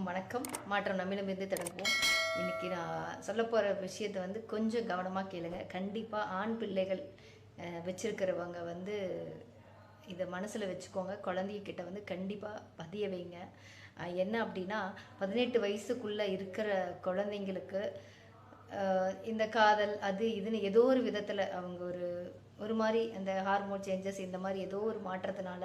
அனைவருக்கும் வணக்கம். மாற்றம் நம்மிடமிருந்து தொடங்குவோம். இன்னைக்கு நான் சொல்ல போகிற விஷயத்தை வந்து கொஞ்சம் கவனமாக கேளுங்க. கண்டிப்பாக ஆண் பிள்ளைகள் அஹ், வச்சிருக்கிறவங்க வந்து இதை மனசில் வச்சுக்கோங்க. குழந்தைகிட்ட வந்து கண்டிப்பாக பதிய வைங்க. என்ன அப்படின்னா பதினெட்டு வயசுக்குள்ளே இருக்கிற குழந்தைங்களுக்கு இந்த காதல் அது இதுன்னு ஏதோ ஒரு விதத்தில் அவங்க ஒரு ஒரு மாதிரி அந்த ஹார்மோன் சேஞ்சஸ் இந்த மாதிரி ஏதோ ஒரு மாற்றத்தினால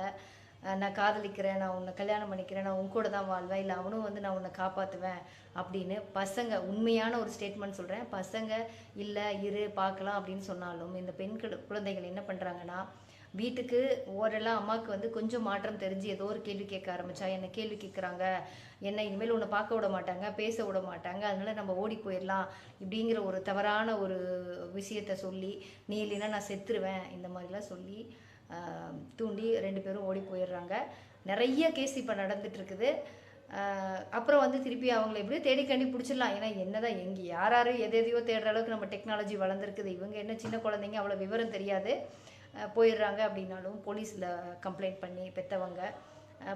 நான் காதலிக்கிறேன் நான் உன்னை கல்யாணம் பண்ணிக்கிறேன் நான் உன் கூட தான் வாழ்வேன் இல்லை அவனும் வந்து நான் உன்னை காப்பாற்றுவேன் அப்படின்னு பசங்க உண்மையான ஒரு ஸ்டேட்மெண்ட் சொல்கிறேன் பசங்க இல்லை இரு பார்க்கலாம் அப்படின்னு சொன்னாலும் இந்த பெண்கள் குழந்தைகள் என்ன பண்ணுறாங்கன்னா வீட்டுக்கு ஓரெல்லாம் அம்மாவுக்கு வந்து கொஞ்சம் மாற்றம் தெரிஞ்சு ஏதோ ஒரு கேள்வி கேட்க ஆரம்பிச்சா என்ன கேள்வி கேட்குறாங்க என்ன இனிமேல் உன்னை பார்க்க விட மாட்டாங்க பேச விட மாட்டாங்க அதனால நம்ம ஓடி போயிடலாம் இப்படிங்கிற ஒரு தவறான ஒரு விஷயத்த சொல்லி நீ இல்லைன்னா நான் செத்துருவேன் இந்த மாதிரிலாம் சொல்லி தூண்டி ரெண்டு பேரும் ஓடி போயிடுறாங்க. நிறைய கேஸ் இப்போ நடந்துட்டு இருக்குது அப்புறம் வந்து திருப்பி அவங்கள எப்படியோ தேடி கண்டி பிடிச்சிடலாம். ஏன்னா என்னதான் எங்கே யார் யாரும் எது எதையோ தேடுற அளவுக்கு நம்ம டெக்னாலஜி வளர்ந்துருக்குது. இவங்க என்ன சின்ன குழந்தைங்க அவ்வளோ விவரம் தெரியாது. போயிடுறாங்க அப்படின்னாலும் போலீஸில் கம்ப்ளைண்ட் பண்ணி பெற்றவங்க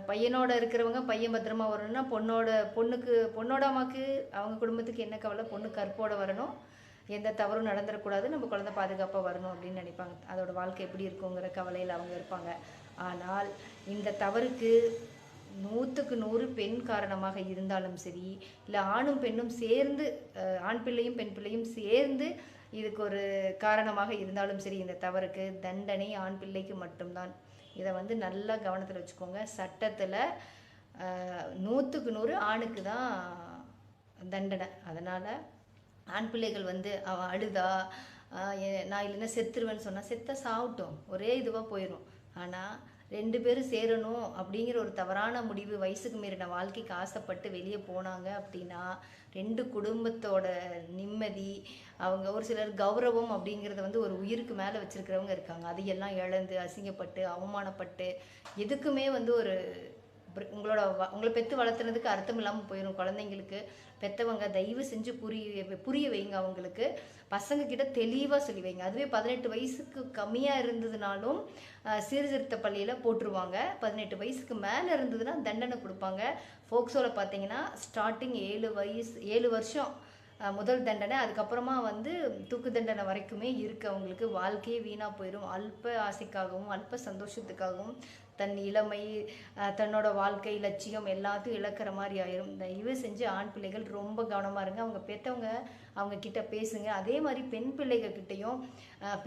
பையனோட இருக்கிறவங்க பையன் பத்திரமா வரணும்னா பொண்ணோட பொண்ணுக்கு பொண்ணோட அம்மாக்கு அவங்க குடும்பத்துக்கு என்ன கவலை? பொண்ணு கற்போட வரணும். எந்த தவறும் நடந்துடக்கூடாது நம்ம குழந்தை பாதுகாப்பாக வரணும் அப்படின்னு நினைப்பாங்க. அதோட வாழ்க்கை எப்படி இருக்குங்கிற கவலையில் அவங்க இருப்பாங்க. ஆனால் இந்த தவறுக்கு நூற்றுக்கு நூறு பெண் காரணமாக இருந்தாலும் சரி இல்லை ஆணும் பெண்ணும் சேர்ந்து ஆண் பிள்ளையும் பெண் பிள்ளையும் சேர்ந்து இதுக்கு ஒரு காரணமாக இருந்தாலும் சரி இந்த தவறுக்கு தண்டனை ஆண் பிள்ளைக்கு மட்டும்தான். இதை வந்து நல்லா கவனத்தில் வச்சுக்கோங்க. சட்டத்தில் நூற்றுக்கு நூறு ஆணுக்கு தான் தண்டனை. அதனால் ஆண் பிள்ளைகள் வந்து அவன் அழுதா நான் இல்லைன்னா செத்துருவேன்னு சொன்னால் செத்த சாவட்டும். ஒரே இதுவாக போயிடும் ஆனால் ரெண்டு பேரும் சேரணும் அப்படிங்கிற ஒரு தவறான முடிவு வயசுக்கு மீறின வாழ்க்கைக்கு ஆசைப்பட்டு வெளியே போனாங்க அப்படின்னா ரெண்டு குடும்பத்தோட நிம்மதி அவங்க ஒரு சிலர் கௌரவம் அப்படிங்கிறத வந்து ஒரு உயிருக்கு மேலே வச்சுருக்கிறவங்க இருக்காங்க. அதையெல்லாம் இழந்து அசிங்கப்பட்டு அவமானப்பட்டு எதுக்குமே வந்து ஒரு உங்களோட வ- உங்களை பெற்று வளர்த்துனதுக்கு அர்த்தம் இல்லாமல் போயிடும் குழந்தைங்களுக்கு. பெற்றவங்க தயவு செஞ்சு புரிய புரிய வைங்க அவங்களுக்கு. பசங்க கிட்ட தெளிவாக சொல்லி வைங்க. அதுவே பதினெட்டு வயசுக்கு கம்மியாக இருந்ததுனாலும் சீர்திருத்த பள்ளியில் போட்டுருவாங்க. பதினெட்டு வயசுக்கு மேலே இருந்ததுன்னா தண்டனை கொடுப்பாங்க. ஃபோக்ஸோவில் பார்த்தீங்கன்னா ஸ்டார்டிங் ஏழு வயசு ஏழு வருஷம் முதல் தண்டனை. அதுக்கப்புறமா வந்து தூக்கு தண்டனை வரைக்குமே இருக்கு அவங்களுக்கு. வாழ்க்கையே வீணாக போயிடும் அல்ப ஆசைக்காகவும் அல்ப சந்தோஷத்துக்காகவும் தன் இளமை தன்னோட வாழ்க்கை லட்சியம் எல்லாத்தையும் இழக்கிற மாதிரி ஆயிரும். தயவு செஞ்சு ஆண் பிள்ளைகள் ரொம்ப கவனமாக இருங்க. அவங்க பெற்றவங்க அவங்க கிட்ட பேசுங்க. அதே மாதிரி பெண் பிள்ளைகள் கிட்டேயும்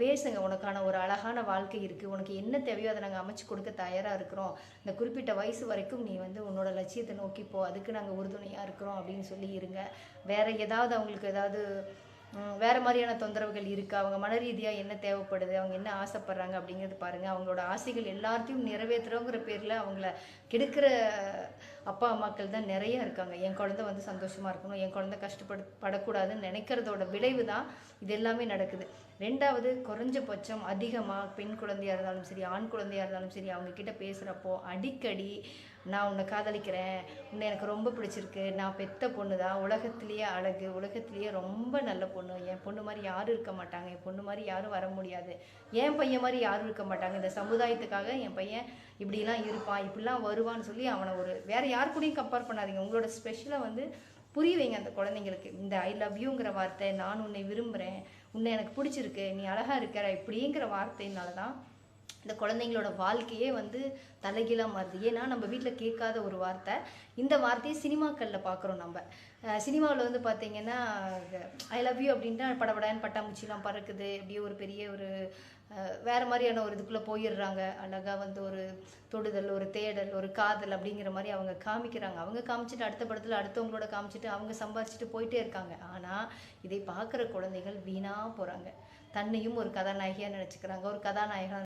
பேசுங்க. உனக்கான ஒரு அழகான வாழ்க்கை இருக்குது உனக்கு என்ன தேவையோ அதை நாங்கள் அமைச்சு கொடுக்க தயாராக இருக்கிறோம். இந்த குறிப்பிட்ட வயசு வரைக்கும் நீ வந்து உன்னோட லட்சியத்தை நோக்கி போ. அதுக்கு நாங்கள் உறுதுணையாக இருக்கிறோம் அப்படின்னு சொல்லி இருங்க வேற ஏதாவது அவங்களுக்கு ஏதாவது வேறு மாதிரியான தொந்தரவுகள் இருக்குது அவங்க மன ரீதியாக என்ன தேவைப்படுது அவங்க என்ன ஆசைப்படுறாங்க அப்படிங்கிறது பாருங்கள் அவங்களோட ஆசைகள் எல்லாத்தையும் நிறைவேற்றுறோங்கிற பேரில் அவங்கள கெடுக்கிற அப்பா அம்மாக்கள் தான் நிறைய இருக்காங்க. என் குழந்தை வந்து சந்தோஷமாக இருக்கணும். என் குழந்தை கஷ்டப்படு படக்கூடாதுன்னு நினைக்கிறதோட விளைவு தான் இது எல்லாமே நடக்குது. ரெண்டாவது குறைஞ்சபட்சம் அதிகமாக பெண் குழந்தையாக இருந்தாலும் சரி ஆண் குழந்தையாக இருந்தாலும் சரி அவங்க கிட்ட பேசுகிறப்போ அடிக்கடி நான் உன்னை காதலிக்கிறேன். உன்னை எனக்கு ரொம்ப பிடிச்சிருக்கு. நான் பெத்த பொண்ணு தான் உலகத்திலேயே அழகு உலகத்திலேயே ரொம்ப நல்ல பொண்ணு. என் பொண்ணு மாதிரி யாரும் இருக்க மாட்டாங்க. என் பொண்ணு மாதிரி யாரும் வர முடியாது. என் பையன் மாதிரி யாரும் இருக்க மாட்டாங்க. இந்த சமுதாயத்துக்காக என் பையன் இப்படிலாம் இருப்பான் இப்படிலாம் வருவான்னு சொல்லி அவனை ஒரு வேறு யார் கூடயும் கம்பேர் பண்ணாதீங்க. உங்களோட ஸ்பெஷலாக வந்து புரிய வைங்க அந்த குழந்தைங்களுக்கு. இந்த ஐ லவ் யூங்கிற வார்த்தை நான் உன்னை விரும்புகிறேன் உன்னை எனக்கு பிடிச்சிருக்கு நீ அழகாக இருக்கிற இப்படிங்கிற வார்த்தையினால தான் இந்த குழந்தைங்களோட வாழ்க்கையே வந்து தலைகீழாக மாறுது. ஏன்னா நம்ம வீட்டில் கேட்காத ஒரு வார்த்தை. இந்த வார்த்தையை சினிமாக்களில் பார்க்குறோம் நம்ம. சினிமாவில் வந்து பார்த்தீங்கன்னா ஐ லவ் யூ அப்படின்ட்டு படபடான்னு பட்டாம்பூச்சிலாம் பறக்குது. அப்படியே ஒரு பெரிய ஒரு வேறு வேற மாதிரியான ஒரு இதுக்குள்ளே போயிடுறாங்க. அழகாக வந்து ஒரு தொடுதல் ஒரு தேடல் ஒரு காதல் அப்படிங்கிற மாதிரி அவங்க காமிக்கிறாங்க. அவங்க காமிச்சிட்டு அடுத்த படத்தில் அடுத்தவங்களோட காமிச்சிட்டு அவங்க சம்பாரிச்சிட்டு போயிட்டே இருக்காங்க. ஆனால் இதை பார்க்குற குழந்தைகள் வீணாக போகிறாங்க தன்னையும் ஒரு கதாநாயகியாக நினச்சிக்கிறாங்க. ஒரு கதாநாயகன்